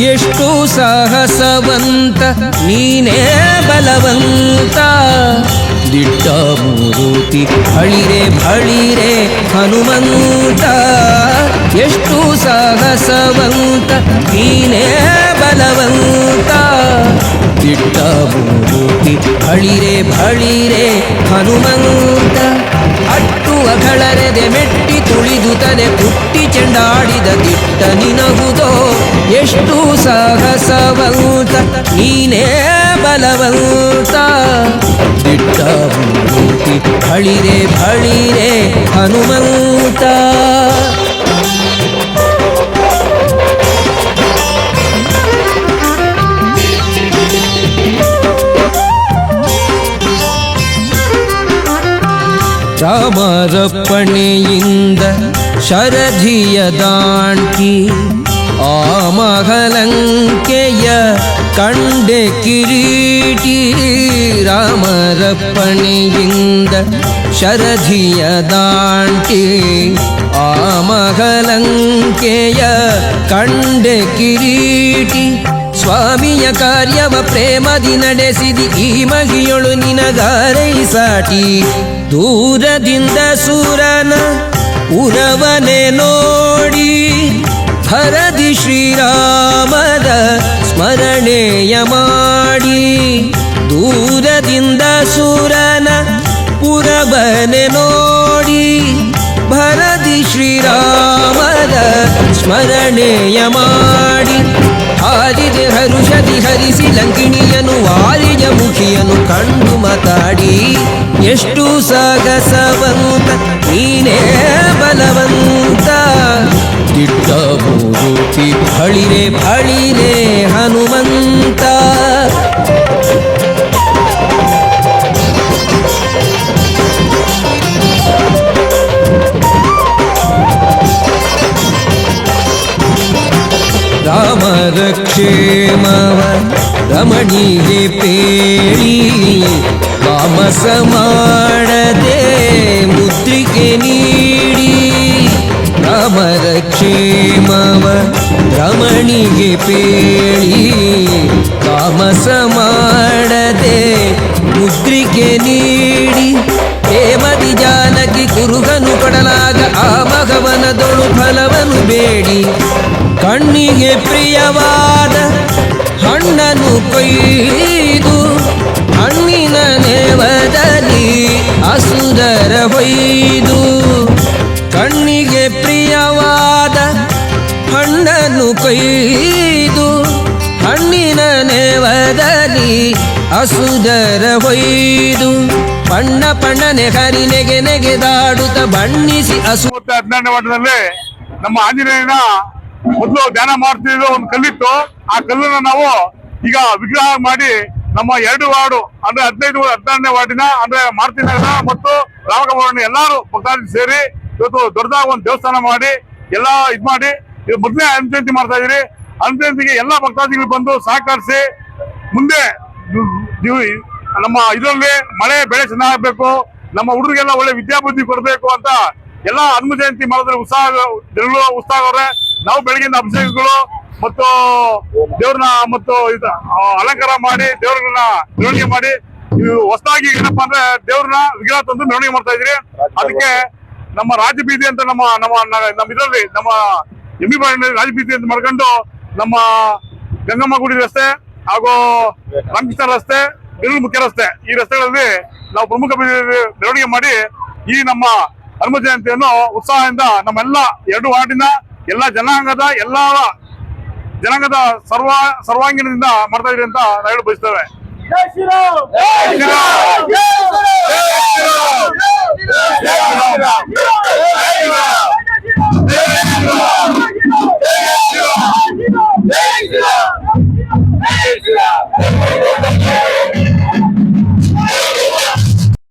ಎಷ್ಟು ಸಾಹಸವಂತ, ನೀನೇ ಬಲವಂತ. ದಿಟ್ಟ ಮೂರುತಿ, ಹಳಿರೆ ಬಳಿರೆ ಹನುಮಂತ. ಎಷ್ಟು ಸಾಹಸವಂತ, ನೀನೇ ಬಲವಂತ. ದಿಟ್ಟ ಮೂರುತಿ, ಹಳಿರೆ ಬಳಿರೆ ಹನುಮಂತ. ಅಟ್ಟು ಅಗಳರೆದೆ ಮೆಟ್ಟಿ ತುಳಿದು ತಲೆ ಪುಟ್ಟಿ ಚೆಂಡಾಡಿದ ದಿಟ್ಟ ನಿನಗುದೋ ಎಷ್ಟು ಸಾಹಸವಂತ ನೀನೇ ಬಲವಂತ. ದಿಟ್ಟ ಮೂರ್ತಿ ಬಳಿರೆ ಬಳಿರೆ ಹನುಮಂತ. ರಾಮರಪ್ಪಣೆಯಿಂದ ಶರಧಿಯ ದಾಂಟಿ ಆ ಮಹಲಂಕೆಯ ಕಂಡೆ ಕಿರೀಟಿ ರಾಮರಪ್ಪಣೆಯಿಂದ ಶರಧಿಯ ದಾಂಟಿ. ಆ ಮಹಲಂಕೆಯ ಕಂಡೆ ಕಿರೀಟಿ ಸ್ವಾಮಿಯ ಕಾರ್ಯವ ಪ್ರೇಮದಿ ನಡೆಸಿದಿ. ಈ ಮಹಿಯೊಳು ನಿನಗಾರೈ ಸಾಟಿ. ದೂರದಿಂದ ಸೂರನ ಉರವನೆ ನೋಡಿ. ಭರದಿ ಶ್ರೀರಾಮದ ಸ್ಮರಣೆಯ ಮಾಡಿ ದೂರದಿಂದ ಸುರನ ಪುರಬನೆ ನೋಡಿ ಭರದಿ ಶ್ರೀರಾಮದ ಸ್ಮರಣೆಯ ಮಾಡಿ ಹಾರಿದೆ ಹರುಷದಿ ಹರಿಸಿ ಲಂಕಿಣಿಯನು ವಾರಿಯ ಮುಖಿಯನು ಕಂಡು ಮಾತಾಡಿ, ಎಷ್ಟು ಸಾಗಸವಂತ, ನೀನೇ ಬಲವಂತ ಮೂರುತಿ ಬಳಿರೆ ಬಳಿರೆ ಹನುಮಂತ. ರಾಮರ ಕ್ಷೇಮವ ರಮಣಿಗೆ ಪೇಳಿ ವಾಮಸ ಮಾಡದೆ ಮುದ್ರಿಕೆ ನೀಡಿ ರಾಮರ ಕ್ಷೇಮವ ರಮಣಿಗೆ ಪೇಳಿ ತಾಮಸ ಮಾಡದೆ ಮುದ್ರಿಕೆ ನೀಡಿ, ಹೇಮದಿ ಜಾನಕಿ ಕುರುಗನು ಕೊಡಲಾಗ ಆ ಮಗವನದೊಳು ಫಲವನ್ನು ಬೇಡಿ. ಕಣ್ಣಿಗೆ ಪ್ರಿಯವಾದ ಹಣ್ಣನ್ನು ಕೊಯ್ದು, ಹಣ್ಣಿನ ನೇವದಲ್ಲಿ ಅಸುದರ ಹೊಯ್ದು. ಕೊಯ್ದು ಹಣ್ಣಿನ ನೇವದಲ್ಲಿ ಅಸುದರ ಹೊಯ್ದು ಪಣ್ಣ ಪಣ್ಣನೆ ಹರಿ ನೆಗೆ ನೆಗೆದಾಡುತ್ತ ಬಣ್ಣಿಸಿ ಮತ್ತೆ ಹದಿನೆಂಟನೇ ವಾರ್ಡ್ನಲ್ಲಿ ನಮ್ಮ ಆಂಜನೇಯನ ಮೊದಲು ಧ್ಯಾನ ಮಾಡ್ತಿದ್ದು ಒಂದು ಕಲ್ಲಿತ್ತು. ಆ ಕಲ್ಲನ್ನ ನಾವು ಈಗ ವಿಗ್ರಹ ಮಾಡಿ ನಮ್ಮ ಎರಡು ವಾರ್ಡು, ಅಂದ್ರೆ ಹದಿನೈದು ಹದಿನಾರನೇ ವಾರ್ಡಿನ, ಅಂದ್ರೆ ಮಾರುತಿ ನಗರ ಮತ್ತು ರಾಮಕಮರಣ ಎಲ್ಲಾರು ಭಕ್ತಾದಿ ಸೇರಿ ಇವತ್ತು ದೊಡ್ಡದಾಗಿ ಒಂದು ದೇವಸ್ಥಾನ ಮಾಡಿ, ಎಲ್ಲ ಇದ್ ಮಾಡಿ ಇದು ಮೊದಲೇ ಅನುಜಯಂತಿ ಮಾಡ್ತಾ ಇದೀರಿ. ಅನುಜಯಂತಿಗೆ ಎಲ್ಲಾ ಭಕ್ತಾದಿಗಳು ಬಂದು ಸಹಕರಿಸಿ ಮುಂದೆ ನಮ್ಮ ಇದರಲ್ಲಿ ಮಳೆ ಬೆಳೆ ಚೆನ್ನಾಗಬೇಕು ನಮ್ಮ ಹುಡುಗರಿಗೆಲ್ಲ ಒಳ್ಳೆ ವಿದ್ಯಾಬುದ್ಧಿ ಕೊಡಬೇಕು ಅಂತ ಎಲ್ಲ ಹನುಮ ಜಯಂತಿ ಮಾಡಿದ್ರೆ ಉತ್ಸಾಹ ಜನಗಳು ಉತ್ಸಾಹ ಅವ್ರೆ. ನಾವು ಬೆಳಗಿನ ಅಭಿಷೇಕಗಳು ಮತ್ತು ದೇವ್ರನ್ನ ಮತ್ತು ಇದು ಅಲಂಕಾರ ಮಾಡಿ ದೇವ್ರನ್ನ ಮೆರವಣಿಗೆ ಮಾಡಿ ಇವು ಹೊಸದಾಗಿ ಏನಪ್ಪಾ ಅಂದ್ರೆ ದೇವ್ರನ್ನ ವಿಗ್ರಹ ತಂದು ಮೆರವಣಿಗೆ ಮಾಡ್ತಾ ಇದ್ರಿ ಅದಕ್ಕೆ ನಮ್ಮ ರಾಜಬೀದಿ ಅಂತ ನಮ್ಮ ನಮ್ಮ ನಮ್ಮ ಇದರಲ್ಲಿ ನಮ್ಮ ಎಂ ಬಿ ಪಾಯಿಂಟ್ ಅಂತ ಮಾಡ್ಕೊಂಡು ನಮ್ಮ ಗಂಗಮ್ಮಗುಡಿ ರಸ್ತೆ ಹಾಗೂ ರಾಮಕೃಷ್ಣ ರಸ್ತೆ ಬೆಂಗಳೂರು ಮುಖ್ಯ ರಸ್ತೆ ಈ ರಸ್ತೆಗಳಲ್ಲಿ ನಾವು ಪ್ರಮುಖ ಬೆಳವಣಿಗೆ ಮಾಡಿ ಈ ನಮ್ಮ ಹನುಮ ಜಯಂತಿಯನ್ನು ಉತ್ಸಾಹದಿಂದ ನಮ್ಮೆಲ್ಲ ಎರಡು ವಾರ್ಡಿನ ಎಲ್ಲ ಜನಾಂಗದ ಎಲ್ಲ ಜನಾಂಗದ ಸರ್ವ ಸರ್ವಾಂಗೀಣದಿಂದ ಮಾಡ್ತಾ ಇದೆ ಅಂತ ನಾವು ಹೇಳಿ ಬಯಸ್ತೇವೆ.